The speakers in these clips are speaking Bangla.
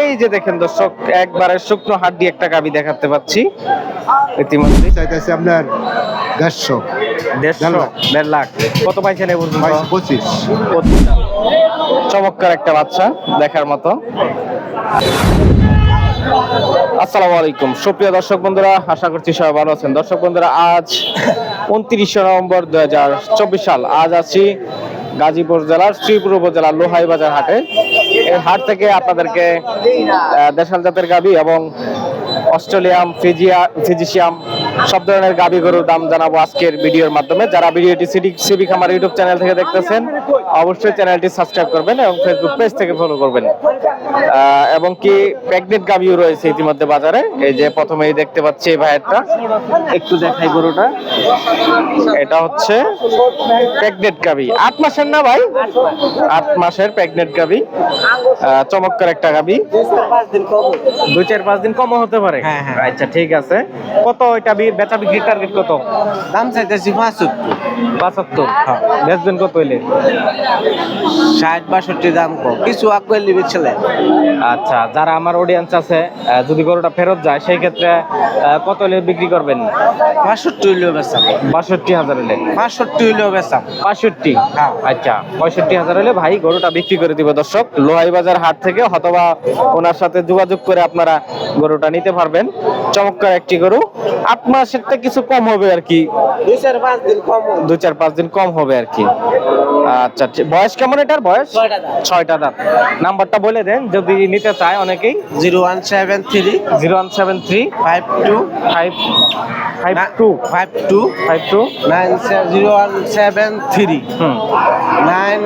এই যে দেখেন দর্শক একবারে শুকনো হাড্ডি একটা গাবি দেখাতে পাচ্ছি। ইতিমধ্যে চাইতেছে আপনার দেড়শো। দেড়শো? দেড় লাখ। কত পাইছেন পঁচিশ। চমৎকার একটা বাচ্চা দেখার মতো। আসসালামু আলাইকুম। সুপ্রিয় দর্শক বন্ধুরা আশা করছি সবাই ভালো আছেন। দর্শক বন্ধুরা আজ উনত্রিশে নভেম্বর দুই হাজার চব্বিশ সাল। আজ আছি গাজীপুর জেলার শ্রীপুর উপজেলার লোহাই বাজার হাটে। এই হাট থেকে আপনাদেরকে দেশাল জাতের গাবি এবং অস্ট্রেলিয়াম, ফিজিয়া, ফিজিশিয়াম, সব ধরনের গাবি গরুর দাম জানাব আজকের ভিডিওর মাধ্যমে। যারা ভিডিওটি সিডি সিবি খামার ইউটিউব চ্যানেল থেকে দেখতেছেন, অবশ্যই চ্যানেলটি সাবস্ক্রাইব করবেন এবং ফেসবুক পেজ থেকে ফলো করবেন। এবং কি প্রেগনেন্ট গাবিও রয়েছে ইতিমধ্যে বাজারে। এই যে প্রথমেই দেখতে পাচ্ছি এই ভাইয়েরটা। একটু দেখাই গরুটা। এটা হচ্ছে প্রেগনেন্ট গাবি আট মাসের না ভাই? আট মাসের প্রেগনেন্ট আহ, চমৎকার একটা গাবি দুই চার পাঁচ দিন কমও হতে পারে। হ্যাঁ, হ্যাঁ। আচ্ছা ঠিক আছে। কত এটা বেচা বিক্রির টার্গেট কত? দাম চাইতেছি পাঁচসত্তর পঁচাত্তর? বেচবেন কত হইলে? ষাট বাষট্টি দাম কম। কিছু আকুয়াল ছেলে। আচ্ছা যারা আমার অডিয়েন্স আছে যদি গরুটা ফেরত যায় সেই ক্ষেত্রে কত হলে বিক্রি করবেন? পাঁচষট্টি হইলেও বেচাম বাষট্টি হাজার হলে। পাঁচষট্টি হইলেও বেচাম বাষট্টি? হ্যাঁ। আচ্ছা পঁয়ষট্টি হাজার হলে ভাই গরুটা বিক্রি করে দিবে দর্শক। লোহাই বাজার হাট থেকে অথবা ওনার সাথে যোগাযোগ করে আপনারা গরুটা নিতে পারবেন। চমৎকার একটি গরু। আট মাসের থেকে কিছু কম হবে আর কি। দুই চার পাঁচ দিন কম দুই চার পাঁচ দিন কম হবে আর কি। আচ্ছা বয়স কেমন এটার? বয়স? ছয়টা। দাঁত। নাম্বারটা বলে দেন যদি নিতে চায় অনেকেই। Zero one seven three. Zero one seven three. Five two. Five five two. Five two. Five two. Nine zero one seven three. হুম। Nine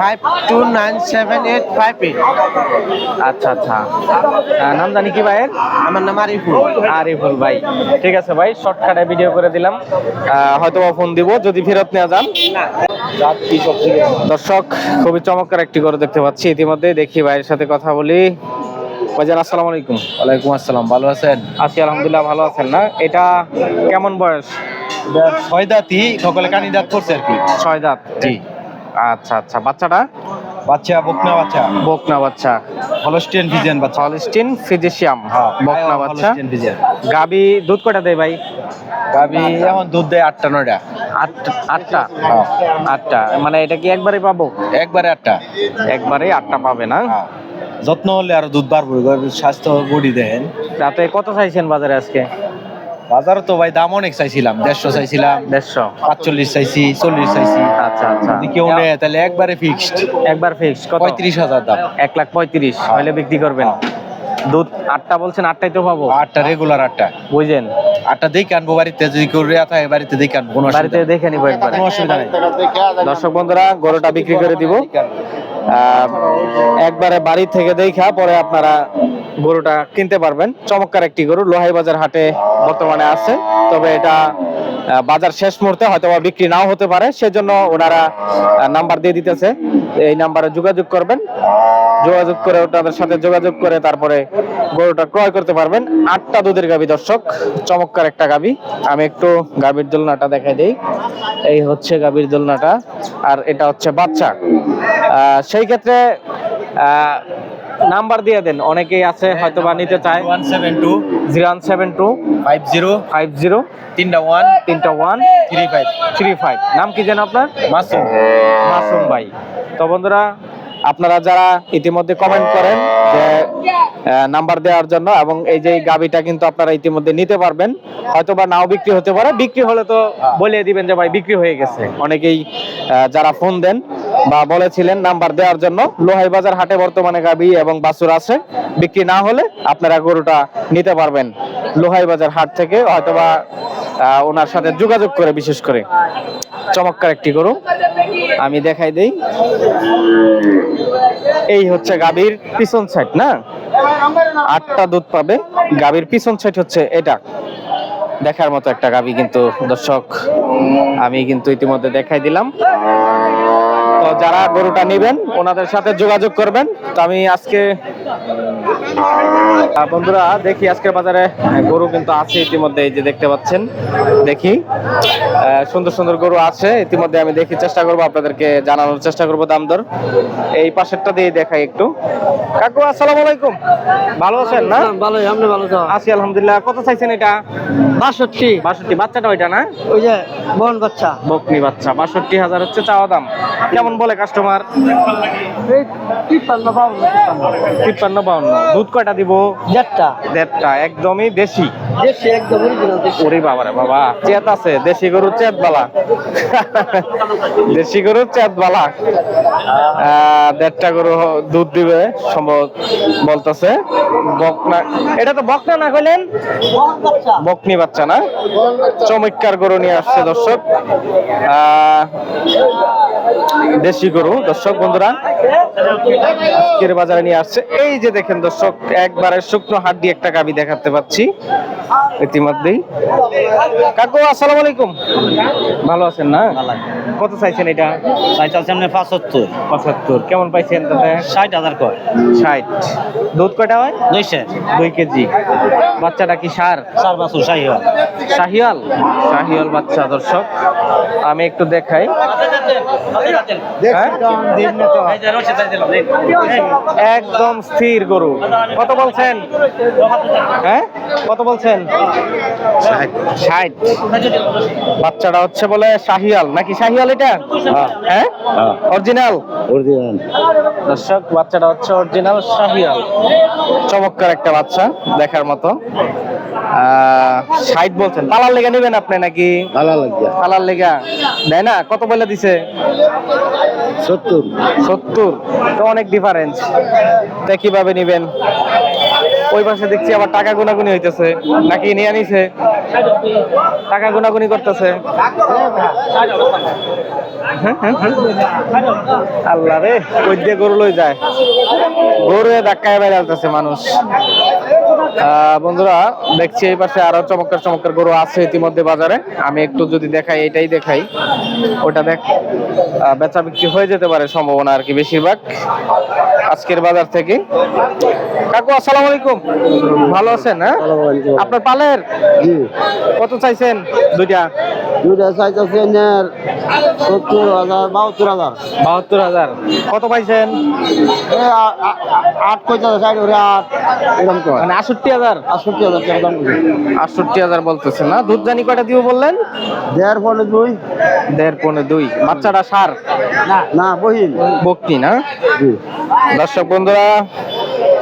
five two nine seven eight five eight. আচ্ছা আচ্ছা। আহ, নাম জানি কি ভাইয়ের? আমার নাম আরিফুল। আরিফুল ভাই। ঠিক আছে ভাই শর্টকাটে ভিডিও করে দিলাম। হয়তো ফোন দিব যদি ফেরত নেওয়া যান। দর্শক খুবই চমৎকার একটি গরু দেখতে পাচ্ছি। ইতিমধ্যে দেখি ভাইয়ের সাথে কথা বলি। ভাইজান আসসালামু আলাইকুম। ওয়ালাইকুম আসসালাম ভালো আছেন? আছি আলহামদুলিল্লাহ ভালো আছেন না? এটা কেমন বয়স? ছয় দাঁতই সকলে কানি দাঁত করছে আর কি। ছয় দাঁত? জি। আচ্ছা আচ্ছা বাচ্চাটা? বাচ্চা বকনা বাচ্চা। বকনা বাচ্চা। হলস্টিয়ান ফিজিয়ান বাচ্চা। হলিস্টিন ফিজিশিয়াম হ্যাঁ, বকনা বাচ্চা। গাবি দুধ কটা দেয় ভাই? গাবি এখন দুধ দেয় আটটা নয়টা। আট- আটটা হ্যাঁ। আটটা। মানে এটা কি একবারে পাবো? একবারে আটটা। একবারে আটটা পাবে না? হ্যাঁ। যত্ন হলে আরও দুধ বাড়বো স্বাস্থ্য বডি দেখেন। তাতে কত চাইছেন বাজারে আজকে? বাজারে তো ভাই দাম অনেক চাইছিলাম দেড়শো চাইছিলাম দেড়শো। পাঁচচল্লিশ চাইছি চল্লিশ চাইছি। আচ্ছা আচ্ছা। যদি কেউ নেয় তাহলে একবারে ফিক্সড একবার ফিক্স কত? পঁয়ত্রিশ হাজার দাম। এক লাখ পঁয়ত্রিশ হলে বিক্রি করবেন। দুধ আটটা বলছেন আটটাই তো পাবো। আটটা রেগুলার আটটা। বুঝলেন? আটটা দেখে আনব বাড়িতে যদি কেউ রেয়া থাকে বাড়িতে দেখে আনব কোনো বাড়িতে দেখে নিবো একবার। কোনো অসুবিধা নেই। দর্শক বন্ধুরা গরুটা বিক্রি করে দিব। আহ, একবারে বাড়ি থেকে দেখা পরে আপনারা গরুটা কিনতে পারবেন। চমৎকার একটি গরু লোহাই বাজার হাটে বর্তমানে আছে। তবে এটা বাজার শেষ মুহূর্তে হয়তো বা বিক্রি নাও হতে পারে, সেজন্য ওনারা নাম্বার দিয়ে দিতেছে। এই নাম্বারে যোগাযোগ করবেন। যোগাযোগ করে ওনাদের সাথে যোগাযোগ করে তারপরে গরুটা ক্রয় করতে পারবেন। আটটা দুধের গাবি, দর্শক। চমৎকার একটা গাবি। আমি একটু গাবির দোলনাটা দেখাই দিই। এই হচ্ছে গাবির দোলনাটা, আর এটা হচ্ছে বাচ্চা। সেই ক্ষেত্রে নাম্বার দিয়ে দেন অনেকেই আছে হয়তো বা নিতে চায়। One seven two zero one seven two five zero five zero তিনটা ওয়ান তিনটা one three five. Three five. নাম কি যেন আপনার? মাসুম। মাসুম ভাই। তো বন্ধুরা আপনারা যারা ইতিমধ্যে কমেন্ট করেন যে নাম্বার দেওয়ার জন্য এবং এই যে গাবিটা কিন্তু আপনারা ইতিমধ্যে নিতে পারবেন হয়তো বা নাও বিক্রি হতে পারে। বিক্রি হলে তো বলে দিবেন যে ভাই বিক্রি হয়ে গেছে। অনেকেই যারা ফোন দেন বা বলেছিলেন নাম্বার দেওয়ার জন্য লোহাই বাজার হাটে বর্তমানে গাবি এবং বাছুর আছে। বিক্রি না হলে আপনারা গরুটা নিতে পারবেন। লোহাই বাজার হাট থেকে হয়তোবা ওনার সাথে যোগাযোগ করে বিশেষ করে। চমৎকার একটি গরু। আমি দেখাই দেই। এই হচ্ছে গাভীর পিছন সাইড না? আটটা দুধ পাবে। গাভীর পিছন সাইড হচ্ছে এটা। দেখার মতো একটা গাভী কিন্তু, দর্শক, আমি কিন্তু ইতিমধ্যে দেখাই দিলাম। তো যারা গরুটা নেবেন, ওনাদের সাথে যোগাযোগ করবেন। তো আমি আজকে বন্ধুরা দেখি আজকের বাজারে গরু কিন্তু আছে ইতিমধ্যে এই যে দেখতে পাচ্ছেন দেখি। সুন্দর সুন্দর গরু আছে ইতিমধ্যে আমি দেখি চেষ্টা করব আপনাদেরকে জানানোর চেষ্টা করব দাম দর। এই পাশেরটা দিয়ে দেখাই একটু। কাকু আসসালামু আলাইকুম। ভালো আছেন না? ভালো আপনি ভালো আছি। আলহামদুলিল্লাহ। কত চাইছেন এটা? বাষট্টি। বাষট্টি। বাচ্চাটা ওইটা না? ওই যে বন বাচ্চা। বকনি বাচ্চা বাষট্টি হাজার হচ্ছে চাওয়া দাম। কেমন বলে কাস্টমার তিপ্পান্ন বাউন্ন তিপ্পান্ন বাউন্ন। দুধ কয়টা দিব? দেড়টা। দেড়টা একদমই দেশি। দেশি একদম অরিজিনাল দেশি। ওরে বাবারে বাবা চেত আছে দেশি গরুর চেত বালা। দেশি গরুর চেত বালা। দেড়টা গরু দুধ দিবে সম্ভব বলতেছে। বকনা এটা তো বকনা না কইলেন? বকনি বাচ্চা না? চমৎকার গরু নিয়ে আসছে দর্শক। আহ, দেশি গরু। দর্শক বন্ধুরা আজকের বাজারে নিয়ে আসছে। এই যে দেখেন দর্শক একবারে শুকনো হাত দিয়ে একটা গাবি দেখাতে পাচ্ছি ইতিমধ্যেই। কাকু আসসালামু আলাইকুম। ভালো আছেন না? কত চাইছেন এটা? চাইছে আপনি পাঁচাত্তর। পঁচাত্তর। কেমন পাইছেন তাতে? ষাট হাজার কয়? ষাট। দুধ কয়টা হয়? দুইশো। দুই কেজি। বাচ্চাটা কি সার? চার বছর শাহী হয়। শাহিয়াল শাহিয়াল বাচ্চা দর্শক আমি একটু দেখাই। হ্যাঁ? একদম স্থির গরু। কত বলছেন? হ্যাঁ? কত বলছেন? ষাট। বাচ্চাটা হচ্ছে বলে শাহিয়াল নাকি শাহিয়াল এটা? হ্যাঁ? অরিজিনাল? দর্শক বাচ্চাটা হচ্ছে অরিজিনাল শাহিয়াল চমৎকার একটা বাচ্চা দেখার মতো। ষাট বলছেন। পালার লেগে নেবেন আপনি নাকি? ভালো লাগছে পালার লেগা। দেয় না? কত বলে দিছে? সত্তর। সত্তর। তো অনেক ডিফারেন্স তা কীভাবে নিবেন? ওই পাশে দেখছি আবার টাকা গুনাগুনি হইতেছে। নাকি নিয়ে নিছে? টাকা গুনাগুনি করতেছে। আল্লাহ রে কই দিয়ে গরু লই যায়। গরু ধাক্কায় বাইরে আলতেছে মানুষ। বন্ধুরা, দেখছি এই পাশে আরও চমৎকার চমৎকার গরু আছে ইতিমধ্যে বাজারে। আমি একটু যদি দেখাই, এটাই দেখাই। ওটা দেখ বেচা বিক্রি হয়ে যেতে পারে সম্ভাবনা আর কি বেশিরভাগ। আজকের বাজার থেকে। কাকু আসসালামু আলাইকুম। ভালো আছেন হ্যাঁ? আপনার পালের? জি। কত চাইছেন দুইটা? দুইটা চাইতেছে সত্তর হাজার বাহাত্তর হাজার। বাহাত্তর হাজার। কত পাইছেন? আট কইতে ষাট ওরে আট এরকম তো মানে হাজার? আটষট্টি হাজার দাম আটষট্টি হাজার বলতেছে না? দুধ জানি কয়টা দিব বললেন? দেড় পনেরো দুই। দেড় পৌনে দুই। বাচ্চাটা সার? না বহিন বকনি না? জি। দর্শক বন্ধুরা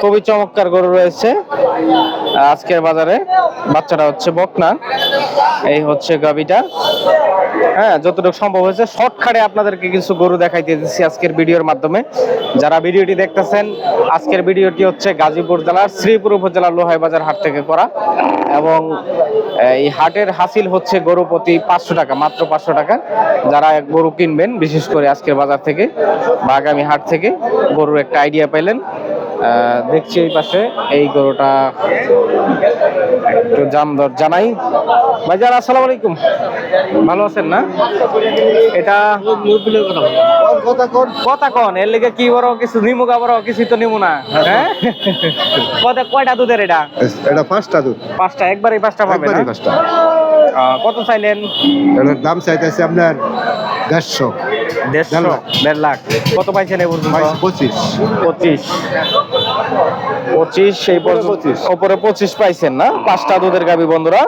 খুবই চমৎকার গরু রয়েছে। আজকের বাজারে বাচ্চাটা হচ্ছে বকনা। এই হচ্ছে গাবিটা হ্যাঁ যতটুকু সম্ভব হয়েছে, শর্টকাটে আপনাদেরকে কিছু গরু দেখাইতে দিচ্ছি আজকের ভিডিওর মাধ্যমে। যারা ভিডিওটি দেখতেছেন, আজকের ভিডিওটি হচ্ছে গাজীপুর জেলার শ্রীপুর উপজেলার লোহাই বাজার হাট থেকে করা। এবং এই হাটের হাসিল হচ্ছে গরু প্রতি পাঁচশো টাকা, মাত্র পাঁচশো টাকা। যারা গরু কিনবেন, বিশেষ করে আজকের বাজার থেকে বা আগামী হাট থেকে গরুর একটা আইডিয়া পাইলেন দেখছি এই পাশে এই গরুটা একটু দাম দর জানাই। ভাইজান আসসালামু আলাইকুম। ভালো আছেন না? এটা কথা কন এর লেগে কি বড় কিছু নিমু গা বড় কিছু তো নিমু না হ্যাঁ? কত কয়টা দুধের এটা? এটা পাঁচটা দুধ। পাঁচটা একবারই পাঁচটা পাবেন পাঁচটা। আহ, কত চাইলেন? দাম চাইতেছে আপনার দেড়শো। দেড়শো দেড় লাখ। কত পাইছেন পর্যন্ত? পঁচিশ। পঁচিশ। পঁচিশ পর্যন্ত ওপরে পঁচিশ পাইছেন না? পাঁচটা দুধের গাবি বন্ধুরা।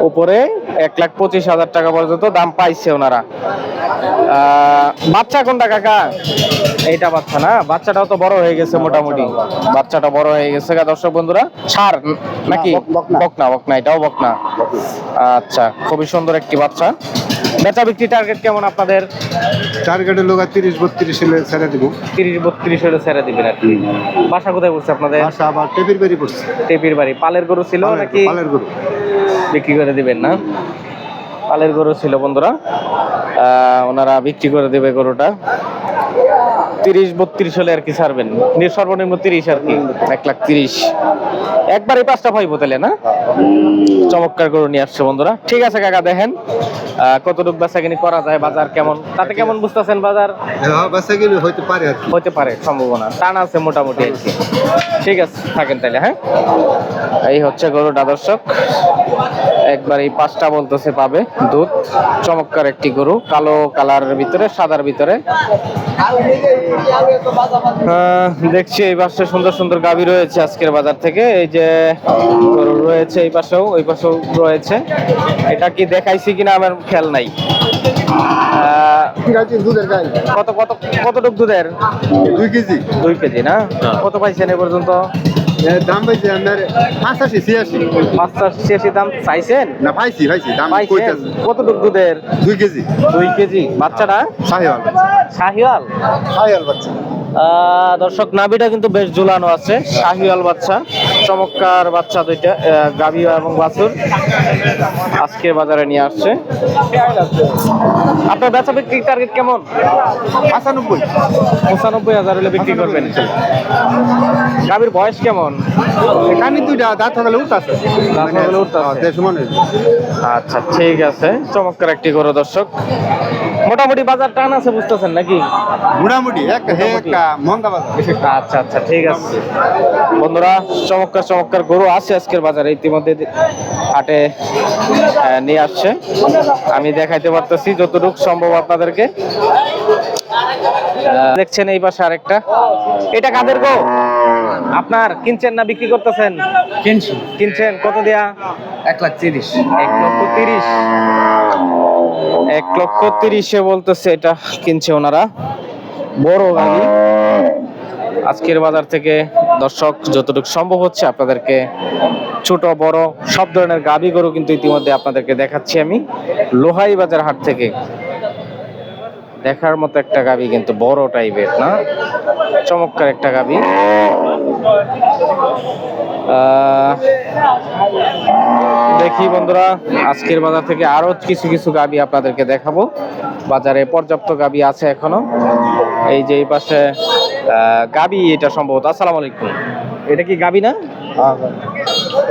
উপরে এক লাখ পঁচিশ হাজার টাকা পর্যন্ত দাম পাইছে ওনারা। বাচ্চা কোনটা কাকা? এইটা বাচ্চা না? বাচ্চাটাও তো বড় হয়ে গেছে মোটামুটি। বাচ্চাটা বড় হয়ে গেছে দর্শক বন্ধুরা। ছাড় নাকি? বক- বকনা। বকনা বকনা এটাও বকনা। আচ্ছা খুবই সুন্দর একটি বাচ্চা। বেচা বিক্রি টার্গেট কেমন আপনাদের? টার্গেটের লোক তিরিশ বত্রিশ হলে ছেড়ে দিব। তিরিশ বত্রিশ হলে ছেড়ে দিবেন আর কি বাসা কোথায় পড়ছে আপনাদের? বাসা আবার টেপির বাড়ি পড়ছে। টেপির বাড়ি। পালের গরু ছিল নাকি? পালের গরু। বিক্রি করে দিবেন না? পালের গরু ছিল বন্ধুরা। আহ, ওনারা বিক্রি করে দেবে গরুটা। তিরিশ বত্রিশ হলে আর কি ছাড়বেন। নি- সর্বনিম্ন তিরিশ আর কি। এক লাখ তিরিশ। একবার এই পাঁচটা পাইবো তাহলে না? চমৎকার গরু নিয়ে আসছে বন্ধুরা। ঠিক আছে কাকা দেখেন কতটুকু কিনি করা যায় বাজার কেমন? তাতে কেমন বুঝতেছেন বাজার? হ্যাঁ বাচ্চা গেলে হইতে পারে আর কি। হতে পারে সম্ভাবনা। টান আছে মোটামুটি আর কি। ঠিক আছে থাকেন তাহলে হ্যাঁ? এই হচ্ছে গরুটা দর্শক। একবার এই পাঁচটা বলতেছে পাবে দুধ। চমৎকার একটি গরু কালো কালারের ভিতরে সাদার ভিতরে। দেখছি এই পাশে সুন্দর সুন্দর গাভী রয়েছে আজকের বাজার থেকে। এই যে রয়েছে এই পাশেও ওই পাশেও রয়েছে। এটা কি দেখাইছি কিনা আমার খেয়াল নাই। আহ, দুধের গাই কত কত কতটুক দুধের? দুই কেজি। দুই কেজি না। কত পাইছেন এ পর্যন্ত? দাম পাইছি আপনার পাঁচাশি ছিয়াশি। পাঁচটা ছিয়াশি দাম চাইছেন? না পাইছি পাইছি দাম কতটুক দুধের? দুই কেজি। দুই কেজি। বাচ্চাটা? শাহিওয়াল। শাহিওয়াল? শাহিওয়াল বাচ্চা। দর্শক নাভিটা কিন্তু বেশ ঝুলানো আছে। শাহিওয়াল বাচ্চা চমৎকার বাচ্চা দুইটা গাভী এবং বাছুর আজকে বাজারে নিয়ে আসছে। আপনার বেচা বিক্রি টার্গেট কেমন? পঁচানব্বই পঁচানব্বই হাজার হলে বিক্রি করবেন। গাভীর বয়স কেমন? কানি দুইটা দাঁত হলে উঠতেছে। দাঁত হলে উঠতাছে। আচ্ছা ঠিক আছে। চমৎকার একটি গরু দর্শক। মোটামুটি বাজার টান আছে বুঝতেছেন নাকি? মোটামুটি মন্দা বাজার। আচ্ছা আচ্ছা ঠিক আছে। বন্ধুরা চমৎকার চমৎকার গরু আছে আজকের বাজারে ইতিমধ্যে হাটে আহ, নিয়ে আসছে। আমি দেখাইতে পারতেছি যতটুকু সম্ভব আপনাদেরকে। দেখছেন এই পাশে আরেকটা। এটা কাদের গো? আপনার কিনছেন না বিক্রি করতেছেন? কিনছি। কিনছেন কত দেয়া? এক লাখ তিরিশ। এক লক্ষ তিরিশ। এক লক্ষ তিরিশে বলতেছে এটা কিনছে ওনারা। বড় গাড়ি। আজকের বাজার থেকে দর্শক, যতটুকু সম্ভব হচ্ছে আপনাদেরকে ছোট, বড়, সব ধরনের গাবি গরু কিন্তু ইতিমধ্যে আপনাদেরকে দেখাচ্ছি আমি। লোহাই বাজার হাট থেকে দেখার মতো একটা গাবি কিন্তু বড় টাইপের না? চমৎকার একটা গাবি। দেখি বন্ধুরা আজকের বাজার থেকে আরও কিছু কিছু গাবি আপনাদেরকে দেখাবো। বাজারে পর্যাপ্ত গাবি আছে এখনও। এই যে এই পাশে গাবি এটা সম্ভবত। আসসালামু আলাইকুম। এটা কি গাবি না?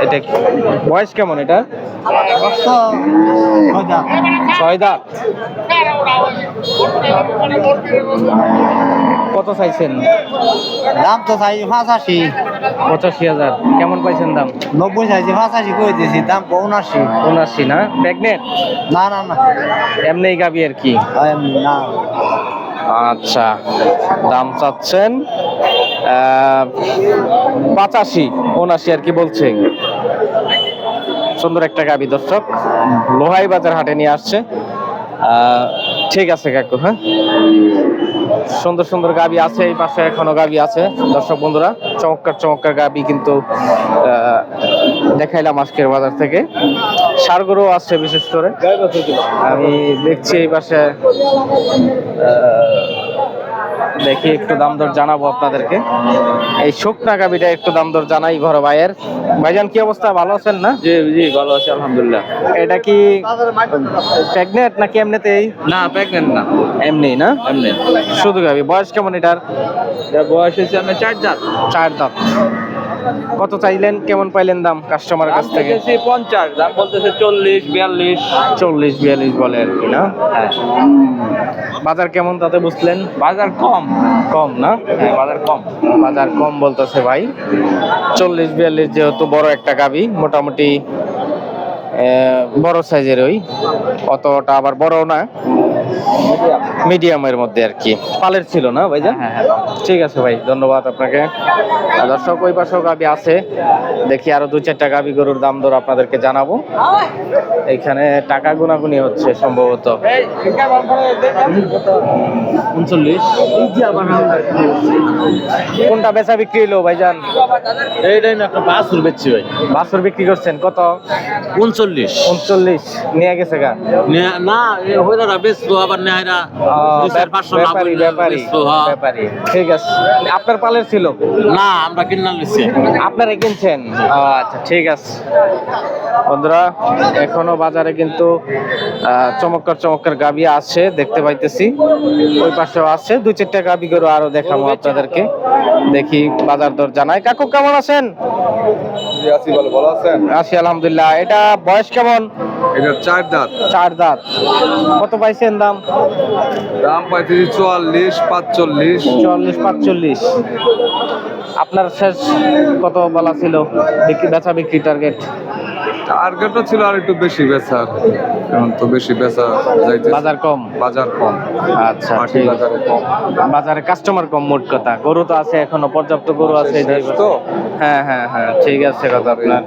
এটা কি? বয়স কেমন এটা? ছয় দাঁত। কত চাইছেন? দাম তো চাইছি পঁচাশি পঁচাশি হাজার। কেমন পাইছেন দাম? নব্বই চাইছি পঁচাশি করে দিয়েছি দাম উনাশি উনাশি না? প্রেগনেন্ট? না না না। এমনি গাবি আর কি? না আচ্ছা দাম চাচ্ছেন পঁচাশি উনাশি আর কি বলছে সুন্দর একটা গাবি দর্শক। লোহাই বাজার হাটে নিয়ে আসছে। ঠিক আছে কাকু হ্যাঁ? সুন্দর সুন্দর গাবি আছে, এই পাশে এখনও গাবি আছে। দর্শক বন্ধুরা, চমৎকার চমৎকার গাবি কিন্তু দেখাইলাম আজকের বাজার থেকে। সারগরু আছে বিশেষ করে। আমি দেখছি এই পাশে দেখি একটু দাম দর জানাব আপনাদেরকে। এই শুকনা কাবিটা একটু দাম দর জানাই ঘর ভাইয়ের। ভাইজান কি অবস্থা? ভালো আছেন না? জি জি ভালো আছি আলহামদুলিল্লাহ। এটা কি প্রেগনেন্ট নাকি এমনিতেই? না প্রেগনেন্ট না। এমনি না? এমনি। শুধু কাবি বয়স কেমন এটার? বয়স হয়েছে আমি চার দাঁত। চার দাঁত। কত চাইলেন? কেমন পাইলেন দাম কাস্টমারের কাছ থেকে? পঞ্চাশ দাম বলতেছে চল্লিশ বিয়াল্লিশ। চল্লিশ বিয়াল্লিশ বলে আর কি না? বাজার কেমন তাতে বুঝলেন? বাজার কম। কম না? হ্যাঁ বাজার কম। বাজার কম বলতেছে ভাই। চল্লিশ বিয়াল্লিশ যেহেতু বড় একটা গাবি মোটামুটি বড় সাইজের ওই অতটা আবার বড় না মিডিয়ামের মধ্যে আর কি। পালের ছিল না ভাইজান? হ্যাঁ হ্যাঁ ঠিক আছে ভাই ধন্যবাদ আপনাকে। দর্শক ওই পাশেও গাবি আছে। দেখি আরও দু চারটা গাবি গরুর দাম দর আপনাদেরকে জানাব। এখানে টাকা গুনাগুনি হচ্ছে সম্ভবত। উনচল্লিশ। কোনটা বেচা বিক্রি হলো ভাইজান? এইটাই না একটা বাসুর বেচছি ভাই। বাছুর বিক্রি করছেন কত? উনচল্লিশ উনচল্লিশ। নিয়ে গেছে গা। না হইরা আবার নেহারা ব্যাপারী ব্যাপারী হ্যাঁ। ব্যাপারী। ঠিক আছে। আপনার পালের ছিল? না আমরা আপনারা কিনছেন? আচ্ছা ঠিক আছে। বন্ধুরা এখনও বাজারে কিন্তু চমৎকার চমৎকার গাবি আছে দেখতে পাইতেছি। ওই পাশেও আছে। দুই চারটা গাবি গরু আরও দেখাবো আপনাদেরকে। দেখি বাজার দর জানাই। কাকু কেমন আছেন? আছি ভালো ভালো আছেন? আছি আলহামদুলিল্লাহ। এটা বয়স কেমন? এটা চার দাঁত। চার দাঁত। কত পাইছেন দাম? দাম পাইতেছি চুয়াল্লিশ পাঁচচল্লিশ। চল্লিশ পাঁচচল্লিশ। আপনার শেষ কত বলা ছিল? বিক্রি বেচা বিক্রি টার্গেট টার্গেটও ছিল আর একটু বেশি বেচার এখন তো বেশি বেচা যাইতে বাজার কম? বাজার কম। আচ্ছা মাটি কম। বাজারে কাস্টমার কম মোট কথা। গরু তো আছে এখনও পর্যাপ্ত গরু আছে তো? হ্যাঁ হ্যাঁ হ্যাঁ ঠিক আছে কথা আপনার।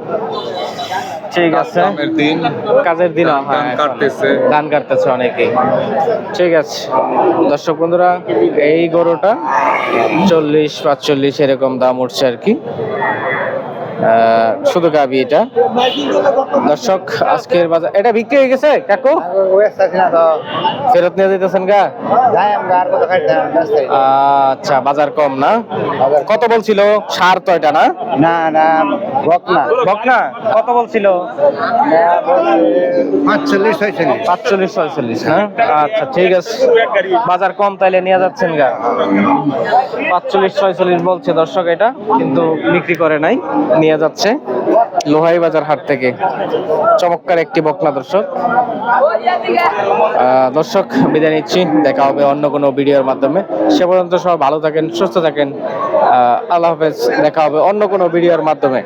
ঠিক আছে। দিন কাজের দিন ধান হ্যাঁ কাটতেছে। ধান কাটতেছে অনেকেই। ঠিক আছে। দর্শক বন্ধুরা এই গরুটা চল্লিশ পাঁচচল্লিশ এরকম দাম উঠছে আর কি। শুধু গাবি এটা। দর্শক, আজকের বাজার এটা বিক্রি হয়ে গেছে, কাকু? ফেরত নিয়ে যেতেছেন গা? আচ্ছা বাজার কম না? কত বলছিল? সার তো এটা না? না না বক না বকনা? কত বলছিল? পাঁচচল্লিশ ছয়চল্লিশ পাঁচচল্লিশ ছয়চল্লিশ, না? আচ্ছা ঠিক আছে। বাজার কম তাইলে নিয়ে যাচ্ছেন গা। পাঁচচল্লিশ ছয়চল্লিশ বলছে দর্শক এটা, কিন্তু বিক্রি করে নাই। নিয়ে যাচ্ছে লোহাই বাজার হাট থেকে। চমৎকার একটি বকনা দর্শক। দর্শক, বিদায় নিচ্ছি। দেখা হবে অন্য কোনো ভিডিওর মাধ্যমে। সে পর্যন্ত সবাই ভালো থাকেন, সুস্থ থাকেন। আল্লাহ হাফেজ। দেখা হবে অন্য কোনো ভিডিওর মাধ্যমে।